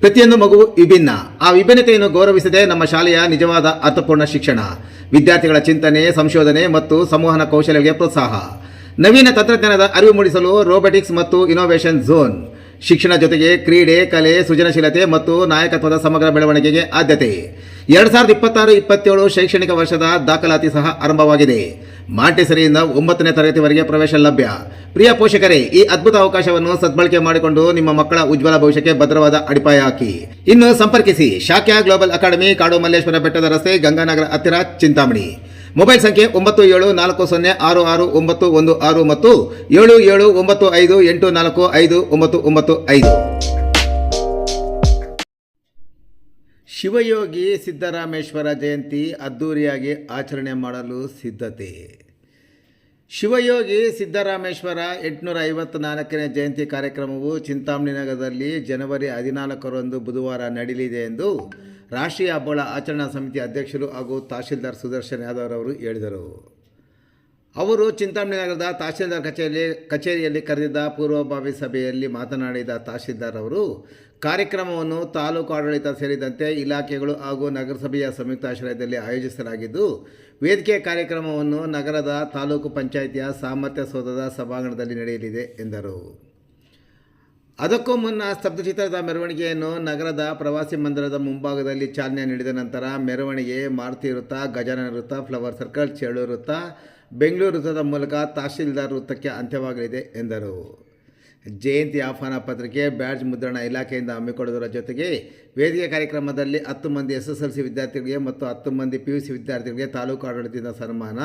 ಪ್ರತಿಯೊಂದು ಮಗು ವಿಭಿನ್ನ. ಆ ವಿಭಿನ್ನತೆಯನ್ನು ಗೌರವಿಸದೆ ನಮ್ಮ ಶಾಲೆಯ ನಿಜವಾದ ಅರ್ಥಪೂರ್ಣ ಶಿಕ್ಷಣ, ವಿದ್ಯಾರ್ಥಿಗಳ ಚಿಂತನೆ, ಸಂಶೋಧನೆ ಮತ್ತು ಸಂವಹನ ಕೌಶಲ್ಯಗಳಿಗೆ ಪ್ರೋತ್ಸಾಹ. ನವೀನ ತಂತ್ರಜ್ಞಾನದ ಅರಿವು ಮೂಡಿಸಲು ರೋಬೋಟಿಕ್ಸ್ ಮತ್ತು ಇನೋವೇಷನ್ ಝೋನ್ ಶಿಕ್ಷಣ ಜೊತೆಗೆ ಕ್ರೀಡೆ, ಕಲೆ, ಸೃಜನಶೀಲತೆ ಮತ್ತು ನಾಯಕತ್ವದ ಸಮಗ್ರ ಬೆಳವಣಿಗೆಗೆ ಆದ್ಯತೆ. ಎರಡು ಸಾವಿರದ ಇಪ್ಪತ್ತಾರು, ಇಪ್ಪತ್ತೇಳು ಶೈಕ್ಷಣಿಕ ವರ್ಷದ ದಾಖಲಾತಿ ಸಹ ಆರಂಭವಾಗಿದೆ. ಮಾಂಟೆಸರಿಯಿಂದ ಒಂಬತ್ತನೇ ತರಗತಿವರೆಗೆ ಪ್ರವೇಶ ಲಭ್ಯ. ಪ್ರಿಯ ಪೋಷಕರೇ, ಈ ಅದ್ಭುತ ಅವಕಾಶವನ್ನು ಸದ್ಬಳಕೆ ಮಾಡಿಕೊಂಡು ನಿಮ್ಮ ಮಕ್ಕಳ ಉಜ್ವಲ ಭವಿಷ್ಯಕ್ಕೆ ಭದ್ರವಾದ ಅಡಿಪಾಯ ಹಾಕಿ. ಇನ್ನು ಸಂಪರ್ಕಿಸಿ ಶಾಕ್ಯ ಗ್ಲೋಬಲ್ ಅಕಾಡೆಮಿ, ಕಾಡು ಮಲ್ಲೇಶ್ವರ ಬೆಟ್ಟದ ರಸ್ತೆ, ಗಂಗಾನಗರ ಹತ್ತಿರ ಚಿಂತಾಮಣಿ. ಮೊಬೈಲ್ ಸಂಖ್ಯೆ ಒಂಬತ್ತು ಏಳು ನಾಲ್ಕು ಸೊನ್ನೆ ಆರು ಆರು ಒಂಬತ್ತು ಒಂದು ಆರು ಮತ್ತು ಏಳು ಏಳು ಒಂಬತ್ತು ಐದು ಎಂಟು ನಾಲ್ಕು ಐದು ಒಂಬತ್ತು ಒಂಬತ್ತು ಐದು. ಶಿವಯೋಗಿ ಸಿದ್ದರಾಮೇಶ್ವರ ಜಯಂತಿ ಅದ್ಧೂರಿಯಾಗಿ ಆಚರಣೆ ಮಾಡಲು ಸಿದ್ಧತೆ. ಶಿವಯೋಗಿ ಸಿದ್ದರಾಮೇಶ್ವರ ಎಂಟುನೂರ ಐವತ್ತ್ನಾಲ್ಕನೇ ಜಯಂತಿ ಕಾರ್ಯಕ್ರಮವು ಚಿಂತಾಮಣಿ ನಗರದಲ್ಲಿ ಜನವರಿ ಹದಿನಾಲ್ಕರಂದು ಬುಧವಾರ ನಡೆಯಲಿದೆ ಎಂದು ರಾಷ್ಟ್ರೀಯ ಹಬ್ಬಗಳ ಆಚರಣಾ ಸಮಿತಿ ಅಧ್ಯಕ್ಷರು ಹಾಗೂ ತಹಶೀಲ್ದಾರ್ ಸುದರ್ಶನ್ ಯಾದವ್ ಅವರು ಹೇಳಿದರು. ಅವರು ಚಿಂತಾಮಣಿ ನಗರದ ತಹಶೀಲ್ದಾರ್ ಕಚೇರಿ, ಕಚೇರಿಯಲ್ಲಿ ಕರೆದಿದ್ದ ಪೂರ್ವಭಾವಿ ಸಭೆಯಲ್ಲಿ ಮಾತನಾಡಿದ ತಹಶೀಲ್ದಾರ್ ಅವರು, ಕಾರ್ಯಕ್ರಮವನ್ನು ತಾಲೂಕು ಆಡಳಿತ ಸೇರಿದಂತೆ ಇಲಾಖೆಗಳು ಹಾಗೂ ನಗರಸಭೆಯ ಸಂಯುಕ್ತ ಆಶ್ರಯದಲ್ಲಿ ಆಯೋಜಿಸಲಾಗಿದ್ದು, ವೇದಿಕೆ ಕಾರ್ಯಕ್ರಮವನ್ನು ನಗರದ ತಾಲೂಕು ಪಂಚಾಯಿತಿಯ ಸಾಮರ್ಥ್ಯ ಸೌಧದ ಸಭಾಂಗಣದಲ್ಲಿ ನಡೆಯಲಿದೆ ಎಂದರು. ಅದಕ್ಕೂ ಮುನ್ನ ಸ್ತಬ್ಧಚಿತ್ರದ ಮೆರವಣಿಗೆಯನ್ನು ನಗರದ ಪ್ರವಾಸಿ ಮಂದಿರದ ಮುಂಭಾಗದಲ್ಲಿ ಚಾಲನೆ ನೀಡಿದ ನಂತರ ಮೆರವಣಿಗೆ ಮಾರುತಿ ವೃತ್ತ, ಗಜಾನನ ವೃತ್ತ, ಫ್ಲವರ್ ಸರ್ಕಲ್, ಚೇಳು ವೃತ್ತ, ಬೆಂಗಳೂರು ವೃತ್ತದ ಮೂಲಕ ತಹಶೀಲ್ದಾರ್ ವೃತ್ತಕ್ಕೆ ಅಂತ್ಯವಾಗಲಿದೆ ಎಂದರು. ಜಯಂತಿ ಆಹ್ವಾನ ಪತ್ರಿಕೆ ಬ್ಯಾಡ್ಜ್ ಮುದ್ರಣ ಇಲಾಖೆಯಿಂದ ಹಮ್ಮಿಕೊಳ್ಳುವುದರ ಜೊತೆಗೆ ವೇದಿಕೆ ಕಾರ್ಯಕ್ರಮದಲ್ಲಿ ಹತ್ತು ಮಂದಿ ಎಸ್ ಎಸ್ ವಿದ್ಯಾರ್ಥಿಗಳಿಗೆ ಮತ್ತು ಹತ್ತು ಮಂದಿ ಪಿ ಯು ಸಿ ವಿದ್ಯಾರ್ಥಿಗಳಿಗೆ ತಾಲೂಕು ಆಡಳಿತದಿಂದ ಸನ್ಮಾನ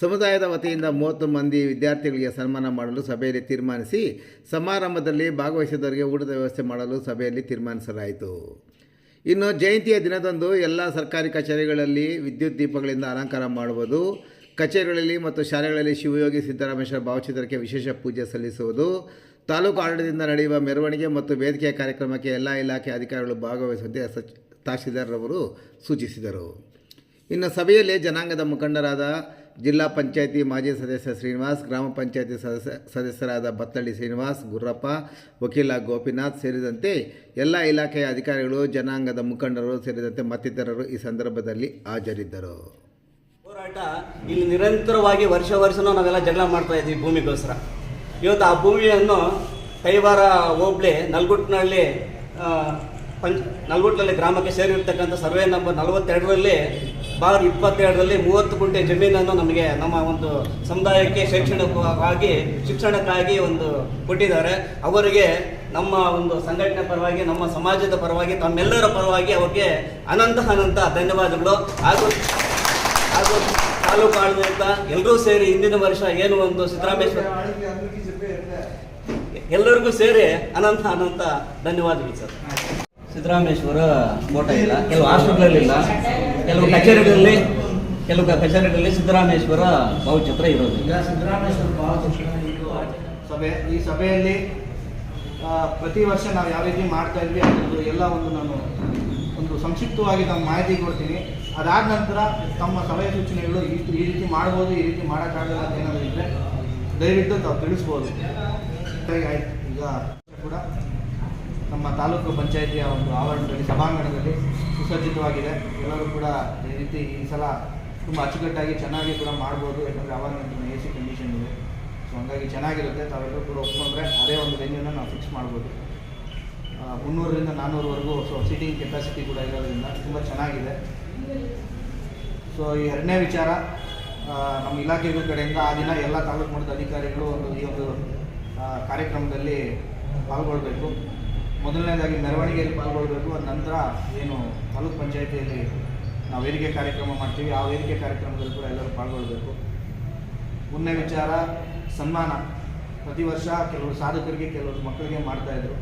ಸಮುದಾಯದ ವತಿಯಿಂದ ಮೂವತ್ತು ಮಂದಿ ವಿದ್ಯಾರ್ಥಿಗಳಿಗೆ ಸನ್ಮಾನ ಮಾಡಲು ಸಭೆಯಲ್ಲಿ ತೀರ್ಮಾನಿಸಿ ಸಮಾರಂಭದಲ್ಲಿ ಭಾಗವಹಿಸಿದವರಿಗೆ ಊಟದ ವ್ಯವಸ್ಥೆ ಮಾಡಲು ಸಭೆಯಲ್ಲಿ ತೀರ್ಮಾನಿಸಲಾಯಿತು. ಇನ್ನು ಜಯಂತಿಯ ದಿನದಂದು ಎಲ್ಲ ಸರ್ಕಾರಿ ಕಚೇರಿಗಳಲ್ಲಿ ವಿದ್ಯುತ್ ದೀಪಗಳಿಂದ ಅಲಂಕಾರ ಮಾಡುವುದು, ಕಚೇರಿಗಳಲ್ಲಿ ಮತ್ತು ಶಾಲೆಗಳಲ್ಲಿ ಶಿವಯೋಗಿ ಸಿದ್ದರಾಮೇಶ್ವರ ಭಾವಚಿತ್ರಕ್ಕೆ ವಿಶೇಷ ಪೂಜೆ ಸಲ್ಲಿಸುವುದು, ತಾಲೂಕು ಆಡಳಿತದಿಂದ ನಡೆಯುವ ಮೆರವಣಿಗೆ ಮತ್ತು ವೇದಿಕೆಯ ಕಾರ್ಯಕ್ರಮಕ್ಕೆ ಎಲ್ಲ ಇಲಾಖೆ ಅಧಿಕಾರಿಗಳು ಭಾಗವಹಿಸುವಂತೆ ಸಚ್ ಸೂಚಿಸಿದರು. ಇನ್ನು ಸಭೆಯಲ್ಲಿ ಜನಾಂಗದ ಮುಖಂಡರಾದ ಜಿಲ್ಲಾ ಪಂಚಾಯಿತಿ ಮಾಜಿ ಸದಸ್ಯ ಶ್ರೀನಿವಾಸ್, ಗ್ರಾಮ ಪಂಚಾಯಿತಿ ಸದಸ್ಯ ಸದಸ್ಯರಾದ ಬತ್ತಳ್ಳಿ ಶ್ರೀನಿವಾಸ್, ಗುರ್ರಪ್ಪ, ವಕೀಲ ಗೋಪಿನಾಥ್ ಸೇರಿದಂತೆ ಎಲ್ಲ ಇಲಾಖೆಯ ಅಧಿಕಾರಿಗಳು, ಜನಾಂಗದ ಮುಖಂಡರು ಸೇರಿದಂತೆ ಮತ್ತಿತರರು ಈ ಸಂದರ್ಭದಲ್ಲಿ ಹಾಜರಿದ್ದರು. ಹೋರಾಟ ಇಲ್ಲಿ ನಿರಂತರವಾಗಿ ವರ್ಷ ವರ್ಷನೂ ನಾವೆಲ್ಲ ಜಗಳ ಮಾಡ್ತಾ ಇದ್ವಿ ಭೂಮಿಗೋಸ್ಕರ. ಇವತ್ತು ಆ ಭೂಮಿಯನ್ನು ಕೈವಾರ ಹೋಬ್ಳಿ ನಲ್ಗುಟ್ನಹಳ್ಳಿ ಪಂಚ ನಲ್ಗುಟ್ನಲ್ಲಿ ಗ್ರಾಮಕ್ಕೆ ಸೇರಿರ್ತಕ್ಕಂಥ ಸರ್ವೆ ನಂಬರ್ ನಲವತ್ತೆರಡರಲ್ಲಿ ಬಾರ್ ಇಪ್ಪತ್ತೆರಡರಲ್ಲಿ ಮೂವತ್ತು ಗುಂಟೆ ಜಮೀನನ್ನು ನಮಗೆ ನಮ್ಮ ಒಂದು ಸಮುದಾಯಕ್ಕೆ ಶೈಕ್ಷಣಿಕವಾಗಿ, ಶಿಕ್ಷಣಕ್ಕಾಗಿ ಒಂದು ಕೊಟ್ಟಿದ್ದಾರೆ. ಅವರಿಗೆ ನಮ್ಮ ಒಂದು ಸಂಘಟನೆ ಪರವಾಗಿ, ನಮ್ಮ ಸಮಾಜದ ಪರವಾಗಿ, ತಮ್ಮೆಲ್ಲರ ಪರವಾಗಿ ಅವರಿಗೆ ಅನಂತ ಅನಂತ ಧನ್ಯವಾದಗಳು. ಹಾಗೂ ಹಾಗೂ ತಾಲೂಕು ಆಡಳಿತ ಎಲ್ಲರೂ ಸೇರಿ ಹಿಂದಿನ ವರ್ಷ ಏನು ಒಂದು ಸಿದ್ದರಾಮೇಶ್ವರ ಎಲ್ಲರಿಗೂ ಸೇರಿ ಅನಂತ ಅನಂತ ಧನ್ಯವಾದಗಳು, ಸರ್. ಸಿದ್ದರಾಮೇಶ್ವರ ಫೋಟೋ ಇಲ್ಲ. ಕೆಲವು ಹಾಸ್ಪಿಟ್ಲಲ್ಲಿಲ್ಲ ಕೆಲವು ಕಚೇರಿಗಳಲ್ಲಿ ಕೆಲವು ಕಚೇರಿಗಳಲ್ಲಿ ಸಿದ್ದರಾಮೇಶ್ವರ ಭಾವಚಿತ್ರ ಇರೋದು. ಸಿದ್ದರಾಮೇಶ್ವರ ಭಾವಚಿತ್ರ ಸಭೆ. ಈ ಸಭೆಯಲ್ಲಿ ಪ್ರತಿ ವರ್ಷ ನಾವು ಯಾವ ರೀತಿ ಮಾಡ್ತಾ ಇದ್ವಿ ಅದರದ್ದು ಎಲ್ಲ ಒಂದು ನಾನು ಒಂದು ಸಂಕ್ಷಿಪ್ತವಾಗಿ ನಾನು ಮಾಹಿತಿ ಕೊಡ್ತೀನಿ. ಅದಾದ ನಂತರ ತಮ್ಮ ಸಲಹೆ ಸೂಚನೆಗಳು ಈ ಈ ರೀತಿ ಮಾಡ್ಬೋದು, ಈ ರೀತಿ ಮಾಡೋಕ್ಕಾಗಲ್ಲ ಅಂತ ಏನಾದರೂ ಇದ್ದರೆ ದಯವಿಟ್ಟು ತಾವು ತಿಳಿಸ್ಬೋದು. ಆಯ್ತು. ಈಗ ನಮ್ಮ ತಾಲೂಕು ಪಂಚಾಯಿತಿಯ ಒಂದು ಆವರಣದಲ್ಲಿ, ಸಭಾಂಗಣದಲ್ಲಿ ಸುಸಜ್ಜಿತವಾಗಿದೆ. ಎಲ್ಲರೂ ಕೂಡ ಈ ರೀತಿ ಈ ಸಲ ತುಂಬ ಅಚ್ಚುಕಟ್ಟಾಗಿ ಚೆನ್ನಾಗಿ ಕೂಡ ಮಾಡ್ಬೋದು. ಯಾಕಂದರೆ ಆವಾಗ ಎ ಸಿ ಕಂಡೀಷನ್ ಇದೆ. ಸೊ ಹಂಗಾಗಿ ಚೆನ್ನಾಗಿರುತ್ತೆ. ತಾವೆಲ್ಲರೂ ಕೂಡ ಒಪ್ಕೊಂಡ್ರೆ ಅದೇ ಒಂದು ವೆನ್ಯೂನ ನಾವು ಫಿಕ್ಸ್ ಮಾಡ್ಬೋದು. ಮುನ್ನೂರರಿಂದ ನಾನ್ನೂರವರೆಗೂ ಸೊ ಸೀಟಿಂಗ್ ಕೆಪಾಸಿಟಿ ಕೂಡ ಇರೋದ್ರಿಂದ ತುಂಬ ಚೆನ್ನಾಗಿದೆ. ಸೊ ಈ ಎರಡನೇ ವಿಚಾರ ನಮ್ಮ ಇಲಾಖೆಗಳ ಕಡೆಯಿಂದ ಆ ದಿನ ಎಲ್ಲ ತಾಲೂಕು ಮಟ್ಟದ ಅಧಿಕಾರಿಗಳು ಒಂದು ಈ ಒಂದು ಕಾರ್ಯಕ್ರಮದಲ್ಲಿ ಪಾಲ್ಗೊಳ್ಬೇಕು. ಮೊದಲನೇದಾಗಿ ಮೆರವಣಿಗೆಯಲ್ಲಿ ಪಾಲ್ಗೊಳ್ಬೇಕು ಅದ ನಂತರ ಏನು ತಾಲೂಕು ಪಂಚಾಯಿತಿಯಲ್ಲಿ ನಾವು ವೇದಿಕೆ ಕಾರ್ಯಕ್ರಮ ಮಾಡ್ತೀವಿ. ಆ ವೇದಿಕೆ ಕಾರ್ಯಕ್ರಮದಲ್ಲಿ ಕೂಡ ಎಲ್ಲರೂ ಪಾಲ್ಗೊಳ್ಬೇಕು. ಪುಣ್ಯ ವಿಚಾರ, ಸನ್ಮಾನ. ಪ್ರತಿ ವರ್ಷ ಕೆಲವರು ಸಾಧಕರಿಗೆ, ಕೆಲವರು ಮಕ್ಕಳಿಗೆ ಮಾಡ್ತಾ ಇದ್ರು.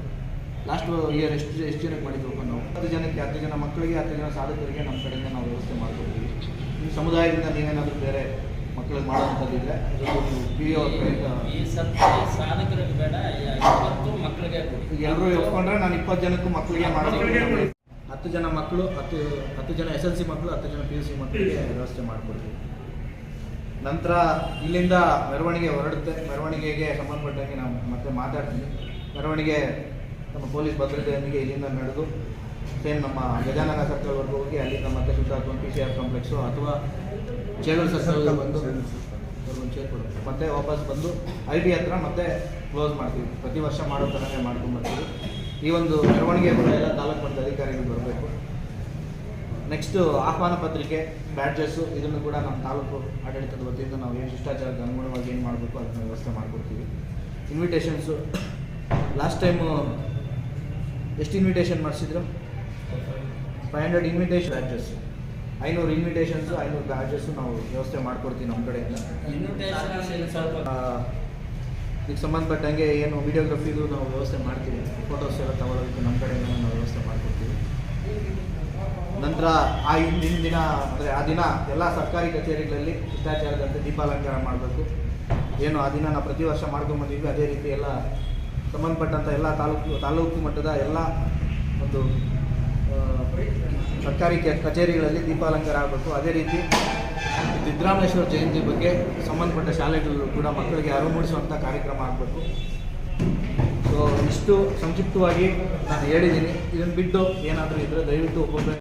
ಲಾಸ್ಟ್ ಇಯರ್ ಎಷ್ಟು ಎಷ್ಟು ಜನಕ್ಕೆ ಮಾಡಿದ್ರು ನಾವು? ಹತ್ತು ಜನಕ್ಕೆ, ಹತ್ತು ಜನ ಮಕ್ಕಳಿಗೆ, ಹತ್ತು ಜನ ಸಾಧಕರಿಗೆ ನಮ್ಮ ಕಡೆಯಿಂದ ನಾವು ವ್ಯವಸ್ಥೆ ಮಾಡ್ಕೊಡ್ತೀವಿ. ಈ ಸಮುದಾಯದಿಂದ ನೀವೇನಾದರೂ ಬೇರೆ ಮಕ್ಕಳಿಗೆ ಮಾಡೋವಂಥದ್ದಿದೆ. ಇದೊಂದು ಪಿ ಒ ಈ ಸರ್ತಿ ಸಾಧಕರಿಗೆ ಬೇಡ ಇವತ್ತು ಮಕ್ಕಳಿಗೆ ಎಲ್ಲರೂ ಒಪ್ಕೊಂಡ್ರೆ ನಾನು ಇಪ್ಪತ್ತು ಜನಕ್ಕೂ ಮಕ್ಕಳಿಗೆ ಮಾಡ್ತೀನಿ ಹತ್ತು ಜನ ಮಕ್ಕಳು ಹತ್ತು ಹತ್ತು ಜನ ಎಸ್ ಎಲ್ ಸಿ ಮಕ್ಕಳು ಹತ್ತು ಜನ ಪಿ ಯು ಸಿ ಮಕ್ಕಳಿಗೆ ವ್ಯವಸ್ಥೆ ಮಾಡಿಕೊಡ್ತೀವಿ. ನಂತರ ಇಲ್ಲಿಂದ ಮೆರವಣಿಗೆ ಹೊರಡುತ್ತೆ. ಮೆರವಣಿಗೆಗೆ ಸಂಬಂಧಪಟ್ಟಂಗೆ ನಾವು ಮತ್ತೆ ಮಾತಾಡ್ತೀನಿ ಮೆರವಣಿಗೆ ನಮ್ಮ ಪೊಲೀಸ್ ಭದ್ರತೆಯೊಂದಿಗೆ ಇಲ್ಲಿಂದ ನಡೆದು ಸೇಮ್ ನಮ್ಮ ಗಜಾನನ ಸರ್ಕಲ್ವರೆಗೂ ಹೋಗಿ ಅಲ್ಲಿಂದ ಮತ್ತೆ ಸುತ್ತಾಡ್ಕೊಂಡು ಪಿ ಸಿ ಆರ್ ಕಾಂಪ್ಲೆಕ್ಸು ಅಥವಾ ಚೇಳೂರು ಸರ್ಕಲ್ ಬಂದು ಅವ್ರಿಗೊಂದು ಚೇರ್ ಕೊಡ್ತೀವಿ ಮತ್ತೆ ವಾಪಸ್ ಬಂದು ಐ ಟಿ ಹತ್ರ ಮತ್ತೆ ಕ್ಲೋಸ್ ಮಾಡ್ತೀವಿ. ಪ್ರತಿ ವರ್ಷ ಮಾಡೋ ಥರನೇ ಮಾಡ್ಕೊಂಡ್ಬರ್ತೀವಿ ಈ ಒಂದು ಮೆರವಣಿಗೆ ಕೂಡ ಎಲ್ಲ ತಾಲೂಕು ಮಟ್ಟದ ಅಧಿಕಾರಿಗಳು ಬರಬೇಕು. ನೆಕ್ಸ್ಟು ಆಹ್ವಾನ ಪತ್ರಿಕೆ ಬ್ಯಾಡ್ಜಸ್ಸು ಇದನ್ನು ಕೂಡ ನಮ್ಮ ತಾಲೂಕು ಆಡಳಿತದ ವತಿಯಿಂದ ನಾವು ಏನು ಶಿಷ್ಟಾಚಾರಕ್ಕೆ ಅನುಗುಣವಾಗಿ ಏನು ಮಾಡಬೇಕು ಅದನ್ನು ವ್ಯವಸ್ಥೆ ಮಾಡಿಕೊಡ್ತೀವಿ. ಇನ್ವಿಟೇಷನ್ಸು ಲಾಸ್ಟ್ ಟೈಮು ಎಷ್ಟು ಇನ್ವಿಟೇಷನ್ ಮಾಡಿಸಿದ್ರು? ಫೈವ್ ಹಂಡ್ರೆಡ್ ಇನ್ವಿಟೇಷನ್ ಬ್ಯಾಡ್ಜಸ್ ಐನೂರು ಇನ್ವಿಟೇಷನ್ಸು ಐನೂರು ಚಾರ್ಜಸ್ಸು ನಾವು ವ್ಯವಸ್ಥೆ ಮಾಡ್ಕೊಡ್ತೀವಿ ನಮ್ಮ ಕಡೆಯಿಂದ. ಇದಕ್ಕೆ ಸಂಬಂಧಪಟ್ಟಂಗೆ ಏನು ವಿಡಿಯೋಗ್ರಫಿದು ನಾವು ವ್ಯವಸ್ಥೆ ಮಾಡ್ತೀವಿ. ಫೋಟೋಸ್ ಎಲ್ಲ ತಗೊಳ್ಳೋದಕ್ಕೆ ನಮ್ಮ ಕಡೆಯಿಂದ ನಾವು ವ್ಯವಸ್ಥೆ ಮಾಡಿಕೊಡ್ತೀವಿ. ನಂತರ ಆ ಹಿಂದಿನ ದಿನ, ಅಂದರೆ ಆ ದಿನ ಎಲ್ಲ ಸರ್ಕಾರಿ ಕಚೇರಿಗಳಲ್ಲಿ ಶಿಷ್ಟಾಚಾರದಂತೆ ದೀಪಾಲಂಕಾರ ಮಾಡಬೇಕು. ಏನು ಆ ದಿನ ನಾವು ಪ್ರತಿ ವರ್ಷ ಮಾಡ್ಕೊಂಬಂದಿದ್ವಿ ಅದೇ ರೀತಿ ಎಲ್ಲ ಸಂಬಂಧಪಟ್ಟಂಥ ಎಲ್ಲ ತಾಲೂಕು ತಾಲೂಕು ಮಟ್ಟದ ಎಲ್ಲ ಒಂದು ಸರ್ಕಾರಿ ಕಚೇರಿಗಳಲ್ಲಿ ದೀಪಾಲಂಕಾರ ಆಗಬೇಕು ಅದೇ ರೀತಿ ಸಿದ್ದರಾಮೇಶ್ವರ ಜಯಂತಿ ಬಗ್ಗೆ ಸಂಬಂಧಪಟ್ಟ ಶಾಲೆಗಳು ಕೂಡ ಮಕ್ಕಳಿಗೆ ಅರಿವು ಮೂಡಿಸುವಂಥ ಕಾರ್ಯಕ್ರಮ ಆಗಬೇಕು. ಸೊ ಇಷ್ಟು ಸಂಕ್ಷಿಪ್ತವಾಗಿ ನಾನು ಹೇಳಿದ್ದೀನಿ. ಇದನ್ನು ಬಿಟ್ಟು ಏನಾದರೂ ಇದ್ದರೆ ದಯವಿಟ್ಟು ಒಬ್ಬೊಬ್ಬರೇ